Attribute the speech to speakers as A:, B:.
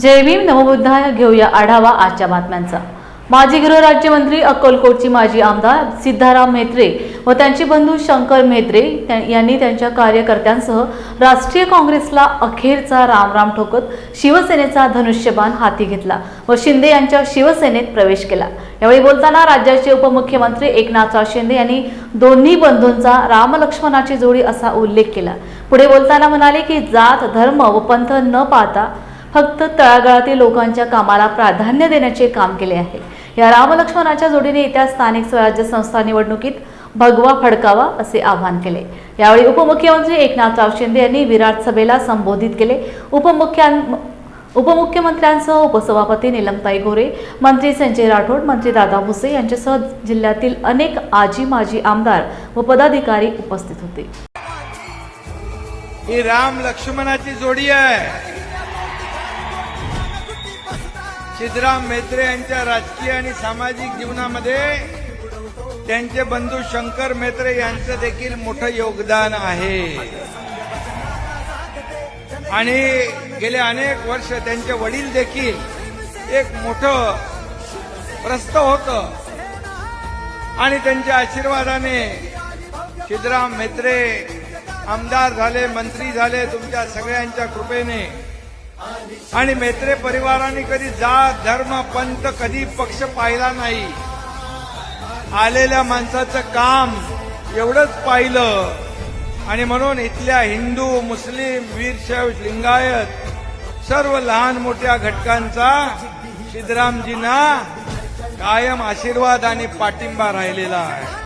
A: जय भीम नमबुद्धाय घेऊया आढावा आजच्या बातम्यांचा. माजी गृहराज्यमंत्री अक्कलकोटची माजी आमदार सिद्धाराम म्हेत्रे व त्यांचे बंधू शंकर म्हेत्रे यांनी त्यांच्या कार्यकर्त्यांसह राष्ट्रीय काँग्रेसला अखेरचा रामराम ठोकत शिवसेनेचा धनुष्यबाण हाती घेतला व शिंदे यांच्या शिवसेनेत प्रवेश केला. यावेळी बोलताना राज्याचे उपमुख्यमंत्री एकनाथराव शिंदे यांनी दोन्ही बंधूंचा रामलक्ष्मणाची जोडी असा उल्लेख केला. पुढे बोलताना म्हणाले की जात धर्म व पंथ न पाहता फक्त तळागाळातील लोकांच्या कामाला प्राधान्य देण्याचे काम केले आहे. या रामलक्ष्मणाच्या जोडीने येत्या स्थानिक स्वराज्य संस्था निवडणुकीत भगवा फडकावा असे आवाहन केले. यावेळी उपमुख्यमंत्री एकनाथराव शिंदे यांनी विराट सभेला संबोधित केले. उपमुख्यां उपमुख्यमंत्र्यांसह उपसभापती निलमताई गोरे मंत्री संजय राठोड मंत्री दादा भुसे यांच्यासह जिल्ह्यातील अनेक आजी माजी आमदार व पदाधिकारी उपस्थित होते.
B: ही राम लक्ष्मणाची जोडी आहे. सिद्धराम मेत्रे यांच्या राजकीय आणि सामाजिक जीवनामध्ये त्यांचे बंधू शंकर मेत्रे यांचं देखील मोठं योगदान आहे. आणि गेले अनेक वर्ष त्यांचे वडील देखील एक मोठं प्रस्त होतं. आणि त्यांच्या आशीर्वादाने सिद्धराम मेत्रे आमदार झाले मंत्री झाले तुमच्या सगळ्यांच्या कृपेने आणि मेत्रे परिवाराने कधी जात धर्म पंत कधी पक्ष पाहिला नाही. आलेल्या माणसाचं काम एवढंच पाहिलं. आणि म्हणून इथल्या हिंदू मुस्लिम वीरशैव लिंगायत सर्व लहान मोठ्या घटकांचा सिद्धरामजींना कायम आशीर्वाद आणि पाठिंबा राहिलेला आहे.